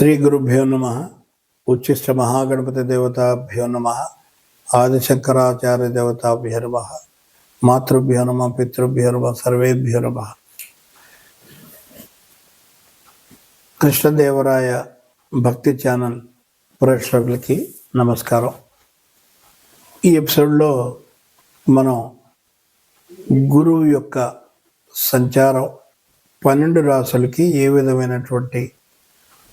శ్రీ గురుభ్యో నమ ఉచ్చిష్ట మహాగణపతి దేవతాభ్యో నమ ఆదిశంకరాచార్య దేవతాభ్యో నమ మాతృభ్యో నమ పితృభ్యో నమ సర్వేభ్యో నమ. కృష్ణదేవరాయ భక్తి ఛానల్ ప్రేక్షకులకి నమస్కారం. ఈ ఎపిసోడ్లో మనం గురువు యొక్క సంచారం పన్నెండు రాసులకి ఏ విధమైనటువంటి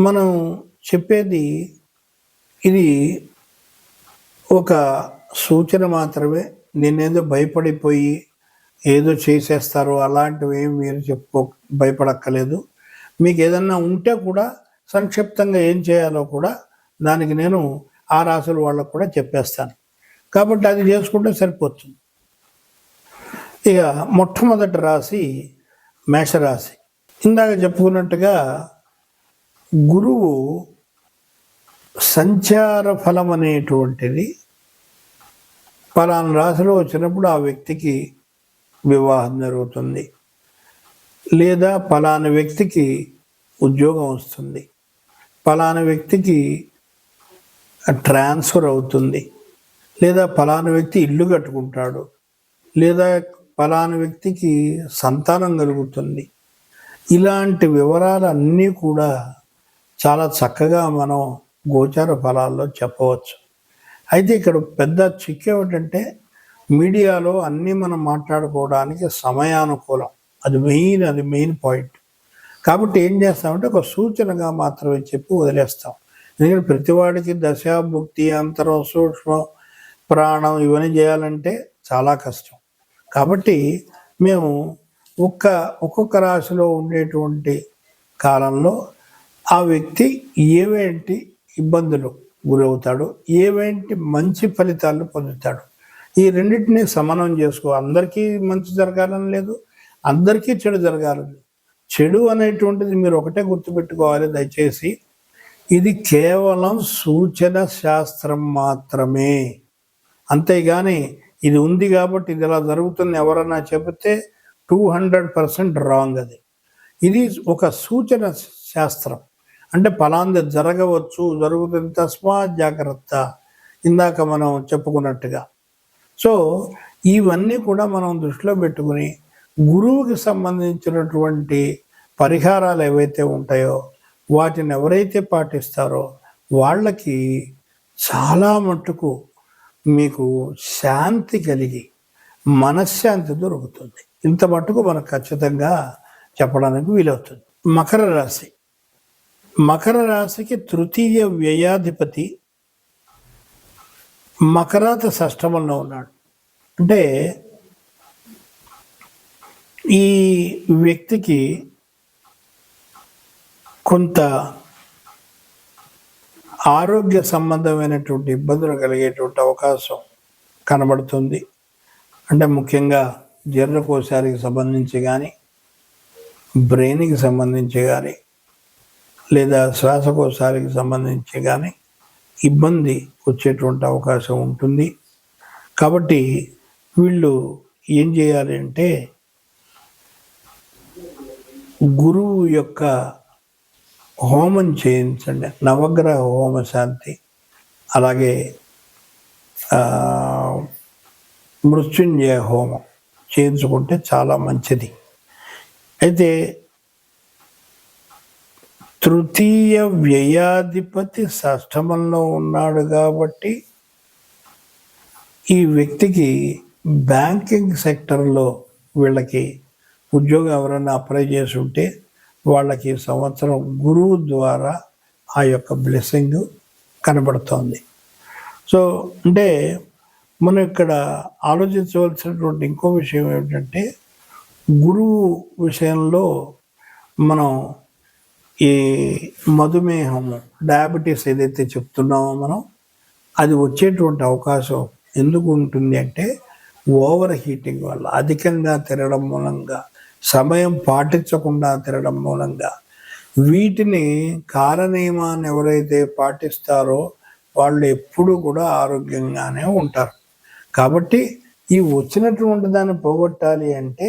మనం చెప్పేది ఇది ఒక సూచన మాత్రమే. నేనేదో భయపడిపోయి ఏదో చేసేస్తారు అలాంటివి ఏమి మీరు చెప్పుకో భయపడక్కలేదు మీకు ఏదన్నా ఉంటే కూడా సంక్షిప్తంగా ఏం చేయాలో కూడా దానికి నేను ఆ రాసుల వాళ్ళకు కూడా చెప్పేస్తాను. కాబట్టి అది చేసుకుంటే సరిపోతుంది. ఇక మొట్టమొదటి రాశి మేషరాశి. ఇందాక చెప్పుకున్నట్టుగా గురువు సంచార ఫలం అనేటువంటిది పలానా రాశిలో వచ్చినప్పుడు ఆ వ్యక్తికి వివాహం జరుగుతుంది. లేదా పలానా వ్యక్తికి ఉద్యోగం వస్తుంది. పలానా వ్యక్తికి ట్రాన్స్ఫర్ అవుతుంది. లేదా పలానా వ్యక్తి ఇల్లు కట్టుకుంటాడు. లేదా పలానా వ్యక్తికి సంతానం కలుగుతుంది. ఇలాంటి వివరాలన్నీ కూడా చాలా చక్కగా మనం గోచార ఫలాల్లో చెప్పవచ్చు. అయితే ఇక్కడ పెద్ద చిక్ ఏమిటంటే మీడియాలో అన్నీ మనం మాట్లాడుకోవడానికి సమయానుకూలం. అది మెయిన్ అది మెయిన్ పాయింట్. కాబట్టి ఏం చేస్తామంటే ఒక సూచనగా మాత్రమే చెప్పి వదిలేస్తాం. ఎందుకంటే ప్రతివాడికి దశ భుక్తి అంతరం సూక్ష్మం ప్రాణం ఇవన్నీ చేయాలంటే చాలా కష్టం. కాబట్టి మేము ఒక్క ఒక్కొక్క రాశిలో ఉండేటువంటి కాలంలో ఆ వ్యక్తి ఏవేంటి ఇబ్బందులు గురవుతాడు ఏవేంటి మంచి ఫలితాలు పొందుతాడు. ఈ రెండింటిని సమానం చేసుకో. అందరికీ మంచి జరగాలని లేదు అందరికీ చెడు జరగాలని చెడు అనేటువంటిది మీరు ఒకటే గుర్తుపెట్టుకోవాలి దయచేసి. ఇది కేవలం సూచన శాస్త్రం మాత్రమే. అంతేగాని ఇది ఉంది కాబట్టి ఇది ఇలా జరుగుతుంది ఎవరన్నా చెబితే టూ హండ్రెడ్ పర్సెంట్ రాంగ్ అది. ఇది ఒక సూచన శాస్త్రం. అంటే ఫలాంది జరగవచ్చు జరుగుతుంది. తస్మా జాగ్రత్త. ఇందాక మనం చెప్పుకున్నట్టుగా. సో ఇవన్నీ కూడా మనం దృష్టిలో పెట్టుకుని గురువుకి సంబంధించినటువంటి పరిహారాలు ఏవైతే ఉంటాయో వాటిని ఎవరైతే పాటిస్తారో వాళ్ళకి చాలా మట్టుకు మీకు శాంతి కలిగి మనశ్శాంతి దొరుకుతుంది. ఇంత మట్టుకు మనకు ఖచ్చితంగా చెప్పడానికి వీలవుతుంది. మకర రాశి. మకర రాశికి తృతీయ వ్యయాధిపతి మకరాత షష్టమంలో ఉన్నాడు. అంటే ఈ వ్యక్తికి కొంత ఆరోగ్య సంబంధమైనటువంటి ఇబ్బందులు కలిగేటువంటి అవకాశం కనబడుతుంది. అంటే ముఖ్యంగా జీర్ణకోశానికి సంబంధించి కానీ బ్రెయిన్కి సంబంధించి కానీ లేదా శ్వాసకోశానికి సంబంధించి కానీ ఇబ్బంది వచ్చేటువంటి అవకాశం ఉంటుంది. కాబట్టి వీళ్ళు ఏం చేయాలి అంటే గురువు యొక్క హోమం చేయించండి. నవగ్రహ హోమ శాంతి అలాగే మృత్యుంజయ హోమం చేయించుకుంటే చాలా మంచిది. అయితే తృతీయ వ్యయాధిపతి షష్టమంలో ఉన్నాడు కాబట్టి ఈ వ్యక్తికి బ్యాంకింగ్ సెక్టర్లో వీళ్ళకి ఉద్యోగం ఎవరైనా అప్లై చేసి ఉంటే వాళ్ళకి సంవత్సరం గురువు ద్వారా ఆ యొక్క బ్లెస్సింగ్ కనబడుతోంది. సో అంటే మనం ఇక్కడ ఆలోచించవలసినటువంటి ఇంకో విషయం ఏమిటంటే గురువు విషయంలో మనం ఈ మధుమేహము డయాబెటీస్ ఏదైతే చెప్తున్నామో మనం అది వచ్చేటువంటి అవకాశం ఎందుకు ఉంటుంది అంటే ఓవర్ హీటింగ్ వల్ల అధికంగా తినడం మూలంగా సమయం పాటించకుండా తినడం మూలంగా. వీటిని కారణీయమాన్ని ఎవరైతే పాటిస్తారో వాళ్ళు ఎప్పుడు కూడా ఆరోగ్యంగానే ఉంటారు. కాబట్టి ఈ వచ్చినటువంటి దాన్ని పోగొట్టాలి అంటే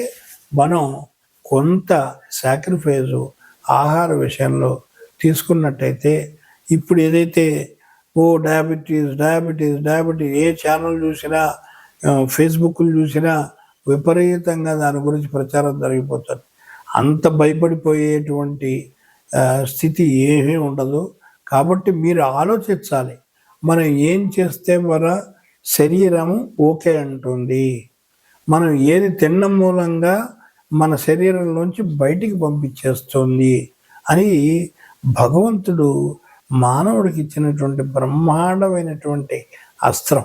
మనం కొంత సాక్రిఫైజు ఆహార విషయంలో తీసుకున్నట్టయితే ఇప్పుడు ఏదైతే ఓ డయాబెటీస్ డయాబెటీస్ డయాబెటీస్ ఏ ఛానల్ చూసినా ఫేస్బుక్లు చూసినా విపరీతంగా దాని గురించి ప్రచారం జరిగిపోతుంది. అంత భయపడిపోయేటువంటి స్థితి ఏమీ ఉండదు. కాబట్టి మీరు ఆలోచించాలి. మనం ఏం చేస్తే మన శరీరం ఓకే అంటుంది. మనం ఏది తిన్న మూలంగా మన శరీరంలోంచి బయటికి పంపించేస్తుంది అని భగవంతుడు మానవుడికి ఇచ్చినటువంటి బ్రహ్మాండమైనటువంటి అస్త్రం.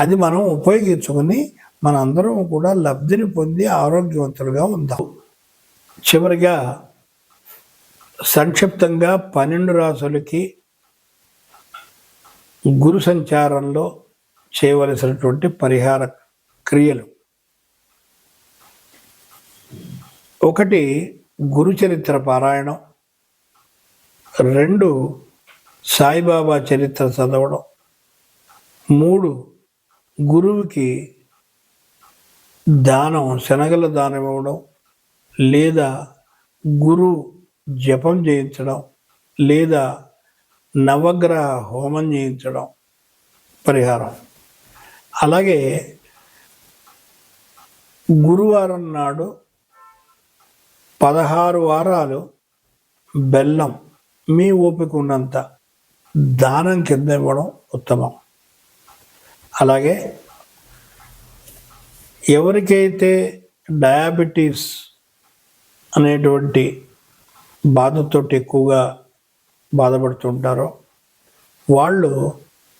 అది మనం ఉపయోగించుకొని మనందరం కూడా లబ్ధిని పొంది ఆరోగ్యవంతులుగా ఉందాం. చివరిగా సంక్షిప్తంగా పన్నెండు రాసులకి గురు సంచారంలో చేయవలసినటువంటి పరిహార క్రియలు. ఒకటి గురు చరిత్ర పారాయణం. రెండు సాయిబాబా చరిత్ర చదవడం. మూడు గురువుకి దానం శనగల దానం ఇవ్వడం లేదా గురు జపం చేయించడం లేదా నవగ్రహ హోమం చేయించడం పరిహారం. అలాగే గురువారం నాడు పదహారు వారాలు బెల్లం మీ ఓపిక ఉన్నంత దానం కింద ఇవ్వడం ఉత్తమం. అలాగే ఎవరికైతే డయాబెటీస్ అనేటువంటి బాధతో ఎక్కువగా బాధపడుతుంటారో వాళ్ళు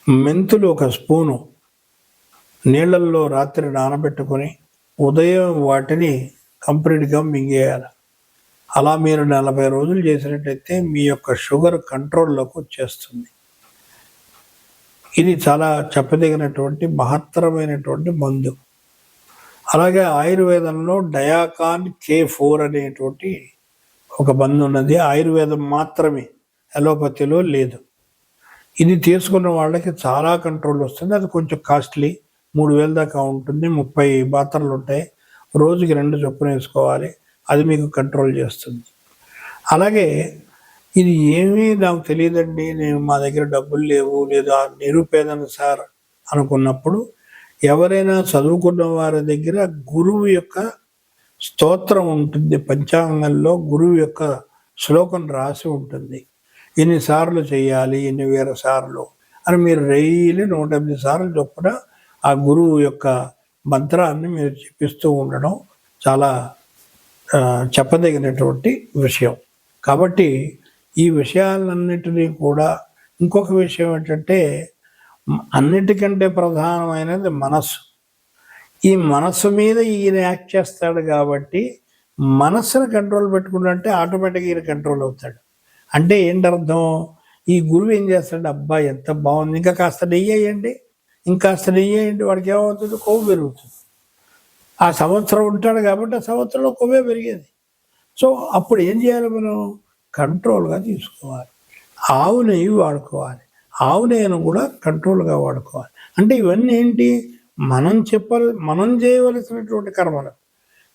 మెంతులు ఒక స్పూను నీళ్ళల్లో రాత్రి నానబెట్టుకొని ఉదయం వాటిని కంప్లీట్గా మింగేయాలి. అలా మీరు నలభై రోజులు చేసినట్టయితే మీ యొక్క షుగర్ కంట్రోల్లోకి వచ్చేస్తుంది. ఇది చాలా చెప్పదగినటువంటి మహత్తరమైనటువంటి మందు. అలాగే ఆయుర్వేదంలో డయాకాన్ కే ఫోర్ అనేటువంటి ఒక మందు ఉన్నది. ఆయుర్వేదం మాత్రమే అలోపతిలో లేదు. ఇది తీసుకున్న వాళ్ళకి చాలా కంట్రోల్ వస్తుంది. అది కొంచెం కాస్ట్లీ మూడు వేల దాకా ఉంటుంది. ముప్పై మాత్రలు ఉంటాయి. రోజుకి రెండు చొప్పున వేసుకోవాలి. అది మీకు కంట్రోల్ చేస్తుంది. అలాగే ఇది ఏమీ నాకు తెలియదండి. నేను మా దగ్గర డబ్బులు లేవు. లేదా నిరుపేదను సార్ అనుకున్నప్పుడు ఎవరైనా చదువుకున్న వారి దగ్గర గురువు యొక్క స్తోత్రం ఉంటుంది. పంచాంగంలో గురువు యొక్క శ్లోకం రాసి ఉంటుంది. ఎన్నిసార్లు చేయాలి? ఎన్ని వేల సార్లు? అని మీరు డైలీ నూట ఎనిమిది సార్లు చొప్పున ఆ గురువు యొక్క మంత్రాన్ని మీరు చెప్పిస్తూ ఉండడం చాలా చెప్పదగినటువంటి విషయం. కాబట్టి ఈ విషయాలన్నిటినీ కూడా ఇంకొక విషయం ఏంటంటే అన్నిటికంటే ప్రధానమైనది మనస్సు. ఈ మనస్సు మీద ఈయన యాక్ట్ చేస్తాడు కాబట్టి మనస్సును కంట్రోల్ పెట్టుకున్నట్టే ఆటోమేటిక్గా ఈయన కంట్రోల్ అవుతాడు. అంటే ఏంటి అర్థం ఈ గురువు ఏం చేస్తాడు? అబ్బా ఎంత బాగుంది. ఇంకా కాస్త నెయ్యి వేయండి. ఇంకాస్త నెయ్యి వేయండి. వాడికి ఏమవుతుంది? కొవ్వు పెరుగుతుంది. ఆ సంవత్సరం ఉంటాడు కాబట్టి ఆ సంవత్సరంలో కొవ్వే పెరిగేది. సో అప్పుడు ఏం చేయాలి మనం? కంట్రోల్గా తీసుకోవాలి. ఆవు నెయ్యి వాడుకోవాలి. ఆవు నెయ్యను కూడా కంట్రోల్గా వాడుకోవాలి. అంటే ఇవన్నీ ఏంటి? మనం చెప్పాలి మనం చేయవలసినటువంటి కర్మలు.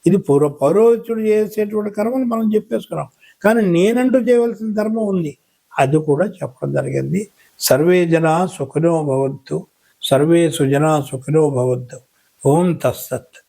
ఇది పూర్వ పౌరోహితుడు చేసేటువంటి కర్మలు మనం చెప్పేసుకున్నాం. కానీ నేనంటూ చేయవలసిన ధర్మం ఉంది. అది కూడా చెప్పడం జరిగింది. సర్వే జన సుఖినో భవద్దు సర్వే సుజన సుఖినో భవద్దు ఓం తస్సత్.